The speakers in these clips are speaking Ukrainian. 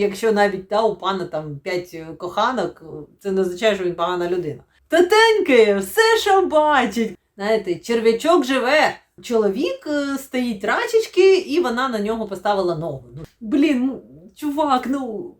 Якщо навіть та, у пана там п'ять коханок, це не означає, що він погана людина. Тетеньки, все, що бачить. Знаєте, черв'ячок живе. Чоловік е, стоїть рачечки, і вона на нього поставила ногу. Ну, блін, ну, чувак, ну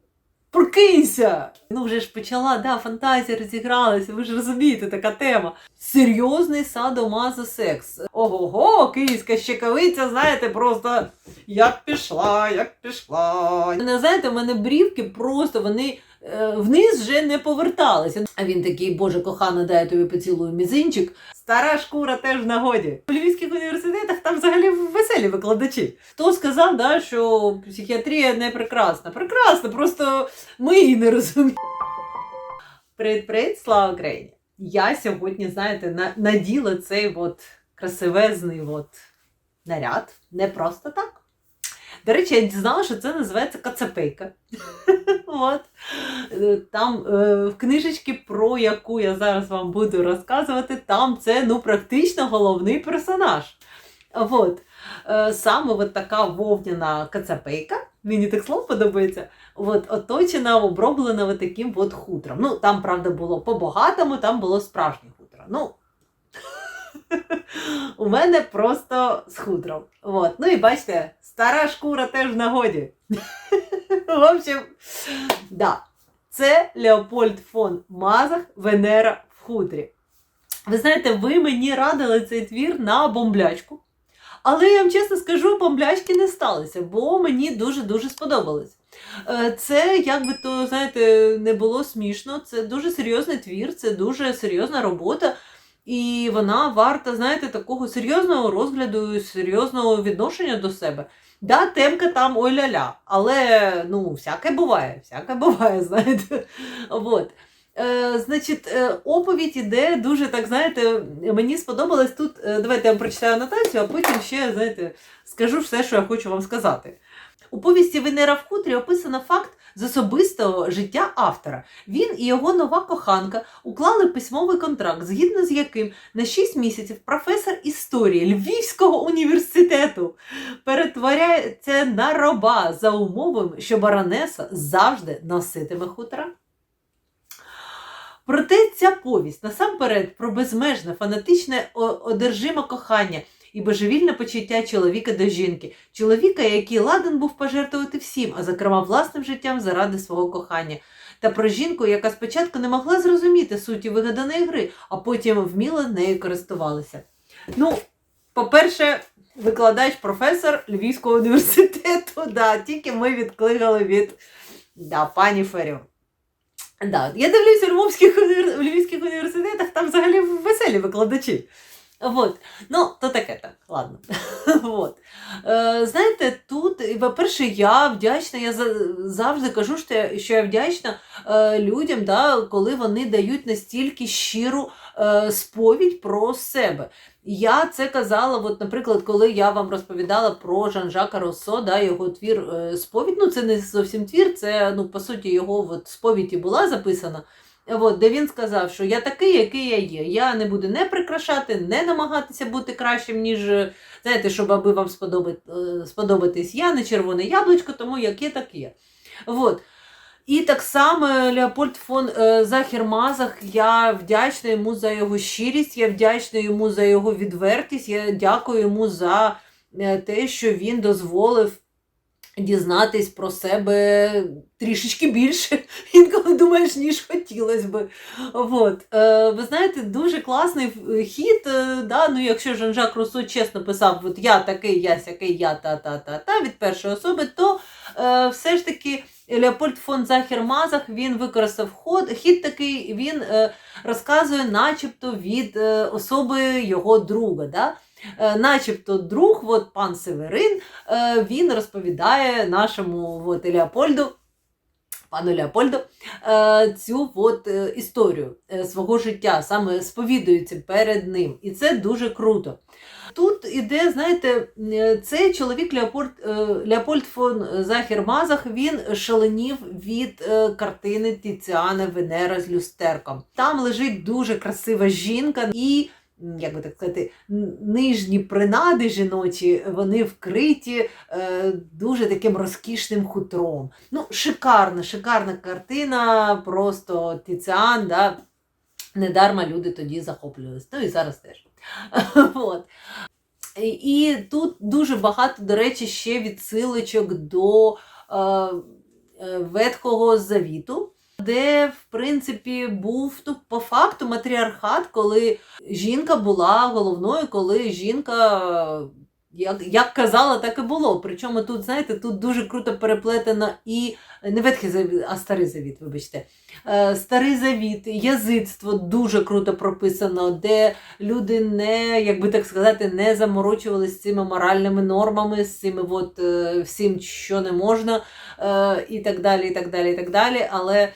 прокинься! Ну вже ж почала, да, фантазія розігралася, ви ж розумієте, така тема. Серйозний садомазосекс. Ого-го, київська щекавиця, знаєте, просто як пішла, як пішла. Не знаєте, у мене брівки просто вони е, вниз вже не поверталися. А він такий, боже, кохана, дай я тобі поцілую мізинчик. Стара шкура теж в нагоді. Там взагалі веселі викладачі. Хто сказав, да, що психіатрія не прекрасна? Прекрасна, просто ми її не розуміємо. Привіт-привіт, слава Україні! Я сьогодні, знаєте, наділа цей от красивезний от наряд. Не просто так. До речі, я дізналася, що це називається кацапейка. От. Е, Там е, в книжечці, про яку я зараз вам буду розказувати, там це ну, практично головний персонаж. От. Е, Саме от така вовняна кацапейка, мені так слово подобається, от, оточена, оброблена от таким от хутром. Ну, там, правда, було по-багатому, там було справжнє хутро. Ну, у мене просто з хутром. От. Ну і бачите, стара шкура теж в нагоді. В общем, да. Це Леопольд фон Мазах Венера в хутрі. Ви знаєте, ви мені радили цей твір на бомблячку. Але я вам чесно скажу, бомблячки не сталися, бо мені дуже-дуже сподобалось. Е, Це, як би то, знаєте, не було смішно, це дуже серйозний твір, це дуже серйозна робота. І вона варта, знаєте, такого серйозного розгляду, серйозного відношення до себе. Да, темка там ой-ля-ля, але ну, всяке буває, всяке буває, знаєте. Вот. Е, значить, е, оповідь іде дуже так, знаєте, мені сподобалось тут. Е, давайте я вам прочитаю анотацію, а потім ще, знаєте, скажу все, що я хочу вам сказати. У повісті Венера в хутрі описано факт з особистого життя автора. Він і його нова коханка уклали письмовий контракт, згідно з яким на 6 місяців професор історії Львівського університету перетворяється на раба за умовами, що баронеса завжди носитиме хутра. Проте ця повість насамперед про безмежне, фанатичне, одержиме кохання і божевільне почуття чоловіка до жінки, чоловіка, який ладен був пожертвувати всім, а зокрема власним життям заради свого кохання, та про жінку, яка спочатку не могла зрозуміти суті вигаданої гри, а потім вміло нею користувалася. Ну, по-перше, викладач, професор Львівського університету, да, тільки ми відкликали від да, пані Феріо. Да. Я дивлюся у Львівських університетах, там взагалі веселі викладачі. Вот. Ну, то таке так, ладно. вот. Е, знаєте, тут, по-перше, я вдячна, я завжди кажу, що я вдячна е, людям, да, коли вони дають настільки щиру е, сповідь про себе. Я це казала, от, наприклад, коли я вам розповідала про Жан-Жака Руссо, да, його твір е, сповідь. Ну, це не зовсім твір, це ну, по суті його от, сповідь і була записана. От, де він сказав, що я такий, який я є. Я не буду не прикрашати, не намагатися бути кращим, ніж е, знаєте, щоб аби вам сподобати, сподобатись. Я не червоне яблучко, тому як є, так є. От. І так само Леопольд фон е, Захер-Мазах, я вдячна йому за його щирість, я вдячна йому за його відвертість, я дякую йому за е, те, що він дозволив дізнатись про себе трішечки більше, інколи думаєш, ніж хотілося би. От. Е, ви знаєте, дуже класний хід. Е, да? ну, якщо Жан-Жак Руссо чесно писав, от я такий, я сякий, я та-та-та-та від першої особи, то е, все ж таки Леопольд фон Захер-Мазах він використав ход, хід такий, він е, розказує, начебто від е, особи його друга. Да? Е, начебто друг, от пан Северин, е, він розповідає нашому от, Леопольду, пану Леопольду, е, цю от, історію свого життя, саме сповідується перед ним. І це дуже круто. Тут іде, знаєте, цей чоловік Леопольд, Леопольд фон Захер-Мазах, він шаленів від картини Тіціана Венера з люстерком. Там лежить дуже красива жінка, і як би так сказати, нижні принади жіночі, вони вкриті е, дуже таким розкішним хутром. Ну, шикарна, шикарна картина, просто Тіціан, да, недарма люди тоді захоплювалися. Ну і зараз теж. От. І тут дуже багато, до речі, ще відсилочок до е, е, Ветхого Завіту, де, в принципі, був ну, по факту матріархат, коли жінка була головною, коли жінка, як, як казала, так і було. Причому тут, знаєте, тут дуже круто переплетено і не Ветхий Завіт, а Старий Завіт, вибачте. Е, Старий Завіт, язицтво дуже круто прописано, де люди не, як би так сказати, не заморочувалися з цими моральними нормами, з цими от, е, всім, що не можна, е, і так далі, і так далі, і так далі. Але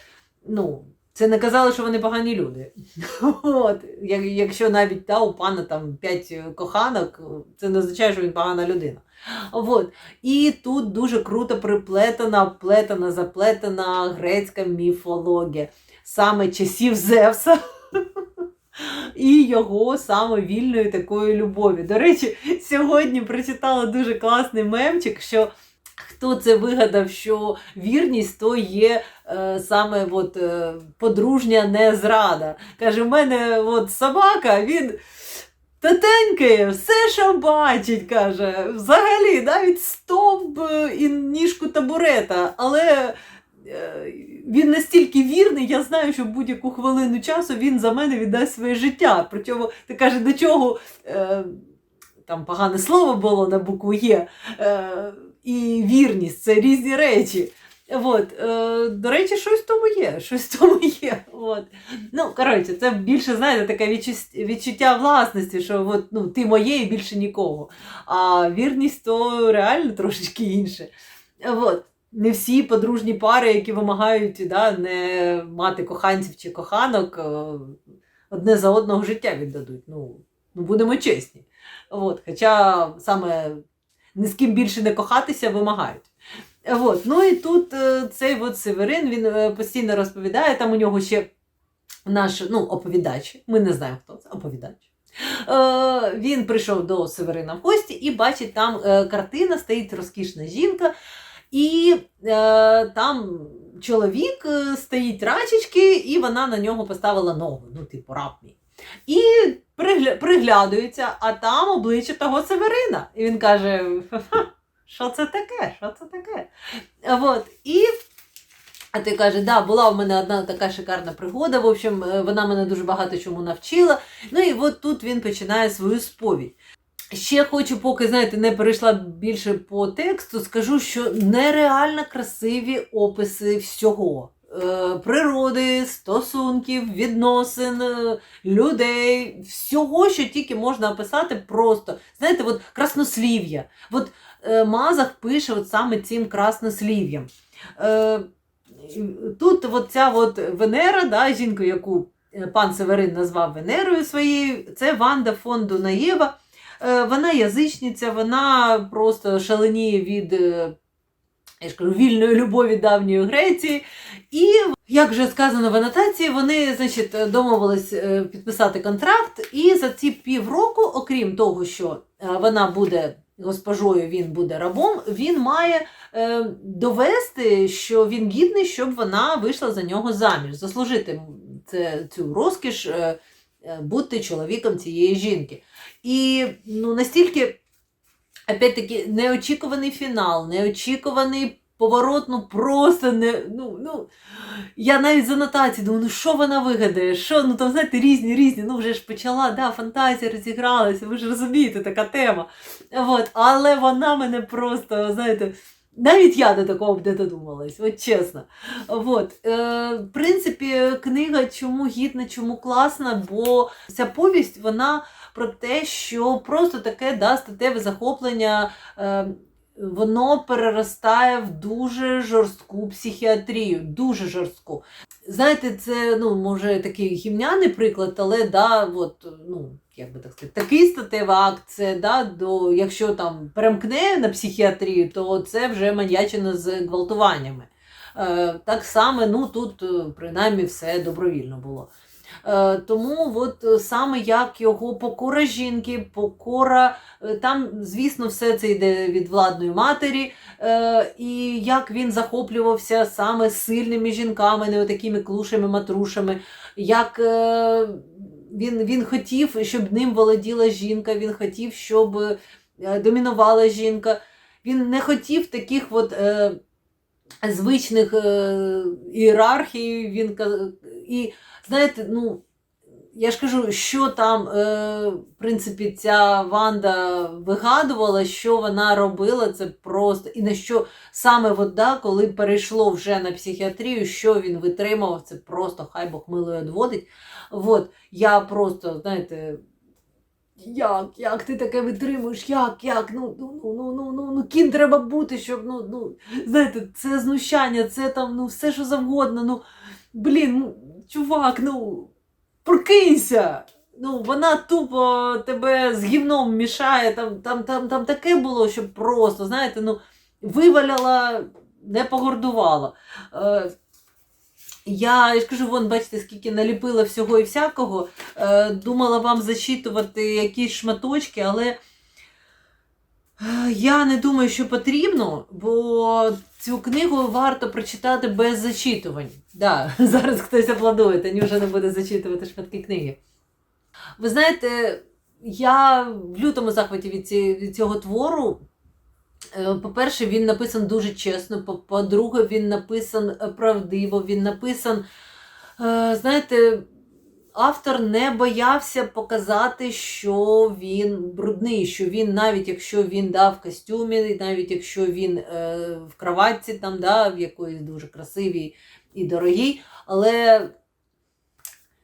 ну, це не казали, що вони погані люди. От, якщо навіть та, у пана там п'ять коханок, це не означає, що він погана людина. От. І тут дуже круто приплетена, плетена, заплетена грецька міфологія саме часів Зевса. І його саме вільної такої любові. До речі, сьогодні прочитала дуже класний мемчик, що хто це вигадав, що вірність то є е, саме от, е, подружня не зрада. Каже, в мене от собака, він татенькає, все, що бачить, каже. Взагалі, навіть стовп е, і ніжку табурета. Але е, він настільки вірний, я знаю, що будь-яку хвилину часу він за мене віддасть своє життя. Причому ти каже, до чого е, там погане слово було на букву Є. І вірність це різні речі. От, е, до речі, щось в тому є. Щось в тому є. От. Ну, коротше, це більше, знаєте, таке відчуття, відчуття власності, що от, ну, ти моє і більше нікого. А вірність то реально трошечки інше. От. Не всі подружні пари, які вимагають да, не мати коханців чи коханок, е, одне за одного життя віддадуть. Ну, ну будемо чесні. От. Хоча саме ні з ким більше не кохатися вимагають. От. Ну і тут е, цей от Северин він е, постійно розповідає, там у нього ще наш ну, оповідач, ми не знаємо, хто це, оповідач. Е, він прийшов до Северина в гості і бачить, там картина, стоїть розкішна жінка, і там чоловік стоїть рачечки, і вона на нього поставила ногу, ну, типу, раб. І пригля- приглядується, а там обличчя того Северина. І він каже: що це таке? Що це таке? От. І а ти каже, да, була в мене одна така шикарна пригода. В общем, е, вона мене дуже багато чому навчила. Ну і от тут він починає свою сповідь. Ще хочу, поки знаєте, не перейшла більше по тексту, скажу, що нереально красиві описи всього. Е, Природи, стосунків, відносин, е, людей, всього, що тільки можна описати, просто знаєте, от краснослів'я. От е, Мазах пише от саме цим краснослів'ям. Тут от ця от Венера, да, жінку, яку пан Северин назвав Венерою своєю, це Ванда фон Дунаєва. Вона язичниця, вона просто шаленіє від я ж кажу, вільної любові давньої Греції. І, як вже сказано в анотації, вони значить, домовились е, підписати контракт, і за ці півроку, окрім того, що е, вона буде госпожою, він буде рабом, він має е, довести, що він гідний, щоб вона вийшла за нього заміж, заслужити це, цю розкіш бути чоловіком цієї жінки. І ну, настільки, опять-таки, неочікуваний фінал, неочікуваний поворот, ну просто не. Ну, ну, я навіть з анотації думаю, ну що вона вигадає? Що, ну там, знаєте, різні, різні, ну вже ж почала, да, фантазія розігралася, ви ж розумієте, така тема. От, але вона мене просто, знаєте. Навіть я до такого б не додумалась, от чесно. От, е, в принципі, книга чому гідна, чому класна, бо ця повість вона про те, що просто таке да, статеве захоплення. Е, Воно переростає в дуже жорстку психіатрію, дуже жорстку. Знаєте, це ну, може такий гімняний приклад, але да, от, ну, як би так сказати, такий статевий акт, да, до, якщо там перемкне на психіатрію, то це вже маньячина з гвалтуваннями. Е, так само, ну тут е, принаймні все добровільно було. Е, тому от е, саме як його покора жінки, покора, е, там, звісно, все це йде від владної матері, і як він захоплювався саме сильними жінками, не такими клушами, матрушами, як він, він хотів, щоб ним володіла жінка, він хотів, щоб домінувала жінка. Він не хотів таких от. Е, звичних е, ієрархій. Він і знаєте, ну я ж кажу, що там, е, в принципі, ця Ванда вигадувала, що вона робила, це просто і на що саме от, да, коли перейшло вже на психіатрію, що він витримав, це просто хай Бог милою одводить. От, я просто, знаєте. Як, як ти таке витримуєш? Як, як? Ну, ну, ну, ну, ну, ну, ну, ким треба бути, щоб, ну, ну, знаєте, це знущання, це там, ну, все що завгодно. Ну, блін, чувак, ну, прокинься. Ну, вона тупо тебе з гівном мішає, там, там, там, там таке було, що просто, знаєте, ну, виваляла, не погордувала. Е, я, я ж кажу, вон, бачите, скільки наліпила всього і всякого. Е, думала вам зачитувати якісь шматочки, але я не думаю, що потрібно, бо цю книгу варто прочитати без зачитувань. Да, зараз хтось аплодує, Танюша не буде зачитувати шматки книги. Ви знаєте, я в лютому захваті від, цього твору. Е, По-перше, він написан дуже чесно. по- По-друге, він написан е, правдиво, він написан, е, знаєте, автор не боявся показати, що він брудний, що він, навіть якщо він да, в костюмі, навіть якщо він е, в кроватці, там, да, в якоїсь дуже красивій і дорогій, але,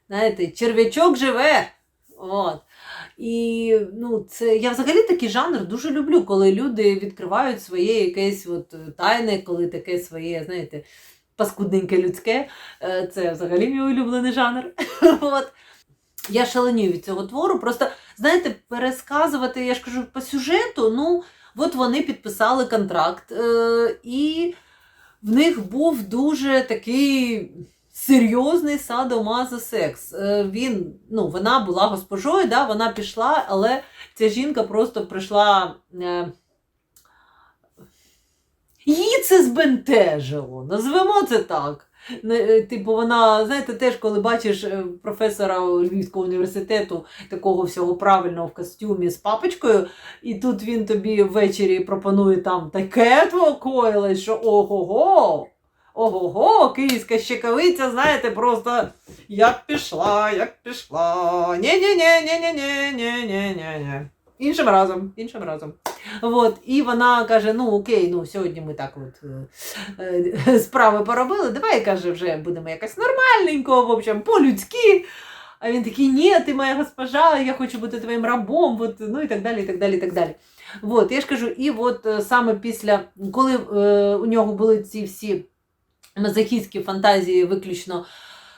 знаєте, черв'ячок живе. От. І ну, це я взагалі такий жанр дуже люблю, коли люди відкривають своє якесь от тайне, коли таке своє, знаєте, паскудненьке людське. Е, Це взагалі мій улюблений жанр. От. Я шаленію від цього твору. Просто, знаєте, пересказувати, я ж кажу, по сюжету, ну, от вони підписали контракт, е, і в них був дуже такий серйозний садомазосекс. Е, Він, ну, вона була госпожою, да, вона пішла, але ця жінка просто прийшла. Її це збентежило, назвемо це так. Е, Типу, вона, знаєте, теж коли бачиш е, професора Львівського університету такого всього правильного в костюмі з папочкою, і тут він тобі ввечері пропонує там таке твоє що ого-го, ого-го, київська щекавиця, знаєте, просто як пішла, як пішла. Ні-ні-ні-ні-ні-ні-ні-ні-ні. Іншим разом, іншим разом. От, і вона каже: ну окей, ну сьогодні ми так от е, е, справи поробили, давай каже, вже будемо якось нормальненько, в общем, по-людськи. А він такий, ні, ти моя госпожа, я хочу бути твоїм рабом, от, ну і так далі, і так далі, і так далі. От, я ж кажу, і от е, саме після, коли е, у нього були ці всі мазохістські фантазії виключно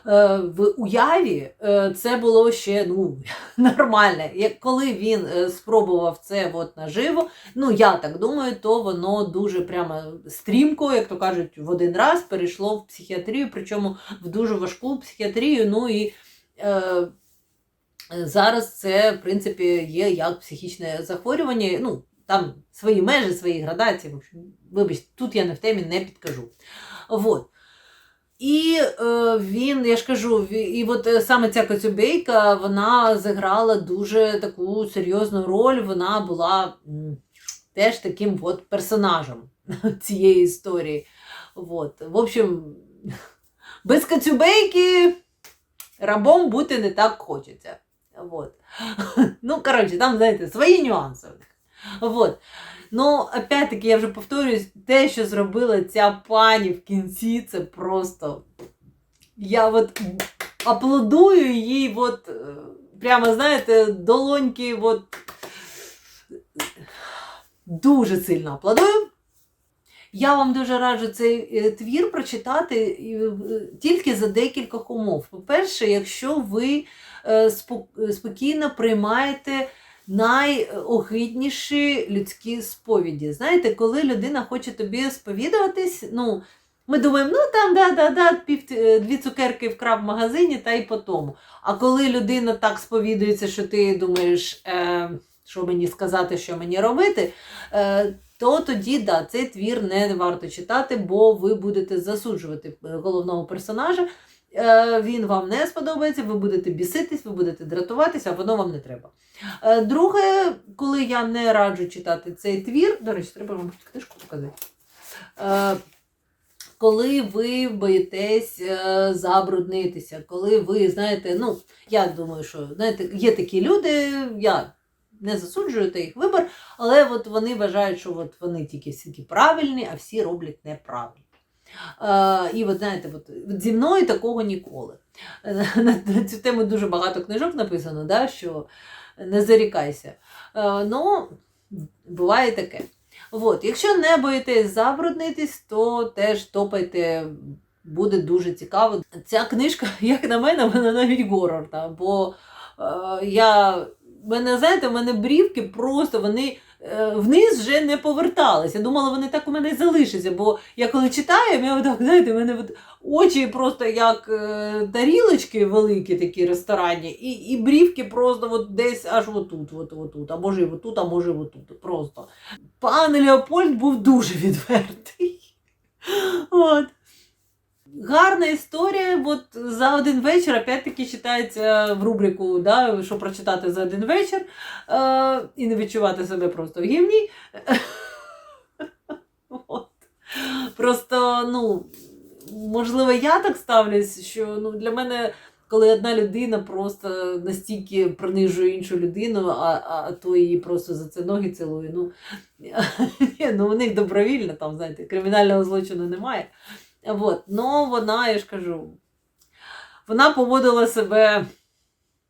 в уяві, е, це було ще ну, нормально. Як коли він е, спробував це от наживо, ну я так думаю, то воно дуже прямо стрімко, як то кажуть, в один раз перейшло в психіатрію, причому в дуже важку психіатрію. Ну і е, зараз це, в принципі, є як психічне захворювання. Ну, там свої межі, свої градації. Вибачте, тут я не в темі не підкажу. Вот. І е, він, я ж кажу, і от е, саме ця Коцюбейка, вона зіграла дуже таку серйозну роль. Вона була м, теж таким от персонажем цієї історії. Вот. В общем, без Коцюбейки рабом бути не так хочеться. Вот. Ну, коротше, там, знаєте, свої нюанси. Вот. Ну, опять-таки, я вже повторююсь, те, що зробила ця пані в кінці, це просто. Я от аплодую їй, от, е, прямо, знаєте, долоньки, от, дуже сильно аплодую. Я вам дуже раджу цей е, твір прочитати е, тільки за декількох умов. По-перше, якщо ви спокійно приймаєте найогидніші людські сповіді. Знаєте, коли людина хоче тобі сповідуватись, ну, Ми думаємо, ну там да-да-да, пів, е, дві цукерки вкрав в магазині та й по тому. А коли людина так сповідується, що ти думаєш, е, що мені сказати, що мені робити, е, то тоді да, цей твір не варто читати, бо ви будете засуджувати е, головного персонажа. Е, Він вам не сподобається, ви будете біситись, ви будете дратуватися, а воно вам не треба. Е, Друге, коли я не раджу читати цей твір, до речі, треба вам книжку показати. Е, Коли ви боїтесь забруднитися, коли ви знаєте, ну я думаю, що знаєте, є такі люди, я не засуджую та їх вибір, але от вони вважають, що от вони тільки всі правильні, а всі роблять неправильно. Е, і от знаєте, от, зі мною такого ніколи. Е, На, цю тему дуже багато книжок написано, да, що не зарікайся. Е, ну, буває таке. От, якщо не боїтесь забруднитись, то теж топайте, буде дуже цікаво. Ця книжка, як на мене, вона навіть горор. Бо е, я, мене, знаєте, в мене брівки просто вони вниз вже не поверталися. Я думала, вони так у мене і залишаться. Бо я коли читаю, я отак, знаєте, в мене от очі просто як е, тарілочки великі, такі ресторанні, і, і брівки просто от десь аж отут, от, отут, а може і отут, а може і отут. Просто. Пан Леопольд був дуже відвертий. От. Гарна історія. От за один вечір, опять-таки, читається в рубрику, да, що прочитати за один вечір е, і не відчувати себе просто в гівні. Просто, ну, можливо, я так ставлюсь, що ну, для мене, коли одна людина просто настільки принижує іншу людину, а, а то її просто за це ноги цілує. Ну, ні, ну у них добровільно, там, знаєте, кримінального злочину немає. От. Ну, вона, я ж кажу, вона поводила себе,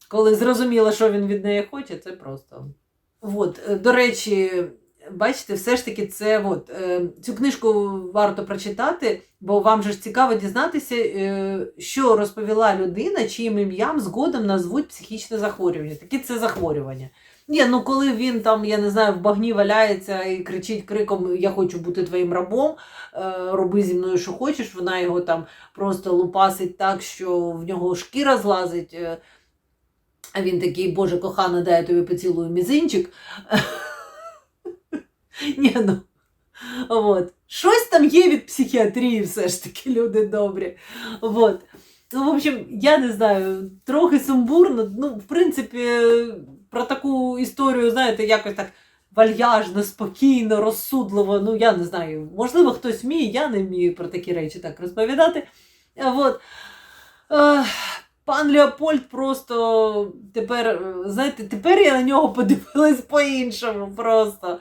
коли зрозуміла, що він від неї хоче, це просто. От, е, до речі, бачите, все ж таки, це от, е, цю книжку варто прочитати, бо вам же ж цікаво дізнатися, е, що розповіла людина, чиїм ім'ям згодом назвуть психічне захворювання. Таке це захворювання. Ні, ну коли він там, я не знаю, в багні валяється і кричить криком Я хочу бути твоїм рабом, е, роби зі мною, що хочеш, вона його там просто лупасить так, що в нього шкіра злазить. е, А він такий, Боже, кохана, дай я тобі поцілую мізинчик. Ні, ну. От. Щось там є від психіатрії, все ж таки, люди добрі. От. Ну, в общем, я не знаю, трохи сумбурно. Ну, в принципі, про таку історію, знаєте, якось так вальяжно, спокійно, розсудливо. Ну, я не знаю. Можливо, хтось вміє, я не вмію про такі речі так розповідати. От. Е, Пан Леопольд просто тепер, е, знаєте, тепер я на нього подивилась по-іншому. Просто.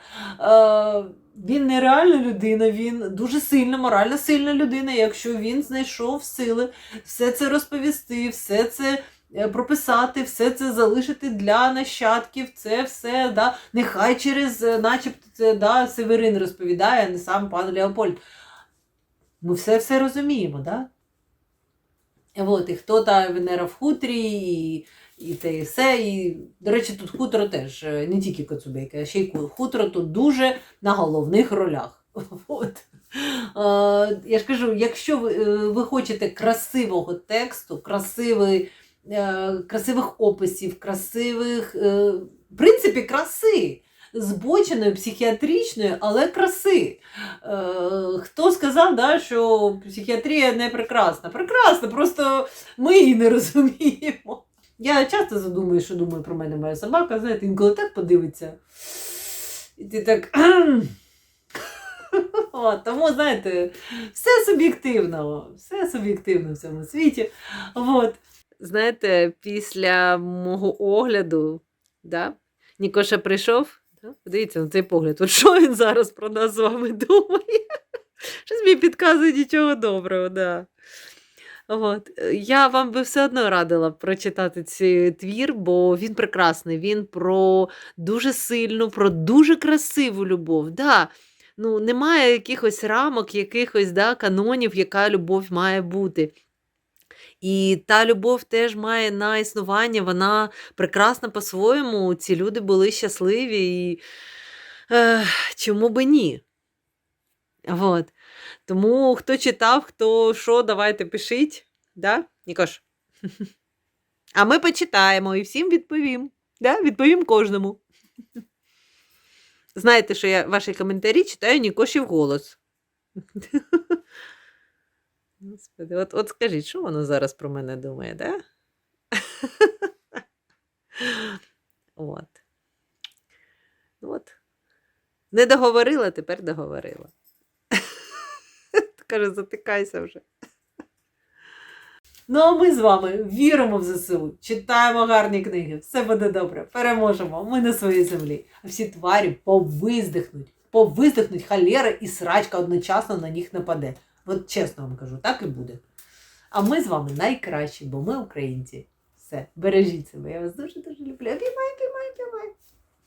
Він нереальна людина, він дуже сильна, морально сильна людина. Якщо він знайшов сили все це розповісти, все це е, прописати, все це залишити для нащадків, це все, да, нехай через, е, начебто, це да, Северин розповідає, а не сам пан Леопольд. Ми все все розуміємо, да? От, і хто та Венера в хутрі, і, і те і все. І, до речі, тут хутро теж, е, не тільки Коцубейка, а ще й хутро тут дуже на головних ролях. От. Е, я ж кажу, якщо ви, е, ви хочете красивого тексту, красивий, красивих описів, красивих, в принципі, краси. Збоченої, психіатричної, але краси. Е, хто сказав, да, що психіатрія не прекрасна? Прекрасна, просто ми її не розуміємо. Я часто задумую, що думає про мене моя собака, знаєте, інколи так подивиться. І ти так. О, тому, знаєте, все суб'єктивно, все суб'єктивно в цьому світі. От. Знаєте, після мого огляду, да, Нікоша прийшов. Да? Подивіться на цей погляд. От що він зараз про нас з вами думає? Щось мені підказує нічого доброго, да. От. Я вам би все одно радила прочитати цей твір, бо він прекрасний. Він про дуже сильну, про дуже красиву любов. Да. Ну, Немає якихось рамок, якихось да, канонів, яка любов має бути. І та любов теж має на існування, вона прекрасна по-своєму. Ці люди були щасливі, і е, чому би ні? От. Тому хто читав, хто що, давайте пишіть. Да? Нікош? А ми почитаємо і всім відповім. Да? Відповім кожному. Знаєте, що я ваші коментарі читаю Нікоші вголос. Господи, от, от скажіть, що воно зараз про мене думає, да? От. От. Не договорила, тепер договорила. Каже, затикайся вже. Ну, а ми з вами віримо в ЗСУ, читаємо гарні книги, все буде добре, переможемо. Ми на своїй землі. А всі тварі повиздихнуть, повиздихнуть халєра і срачка одночасно на них нападе. От чесно вам кажу, так і буде. А ми з вами найкращі, бо ми українці. Все, бережіть себе. Я вас дуже дуже люблю. Обіймаю, обіймаю, обіймаю.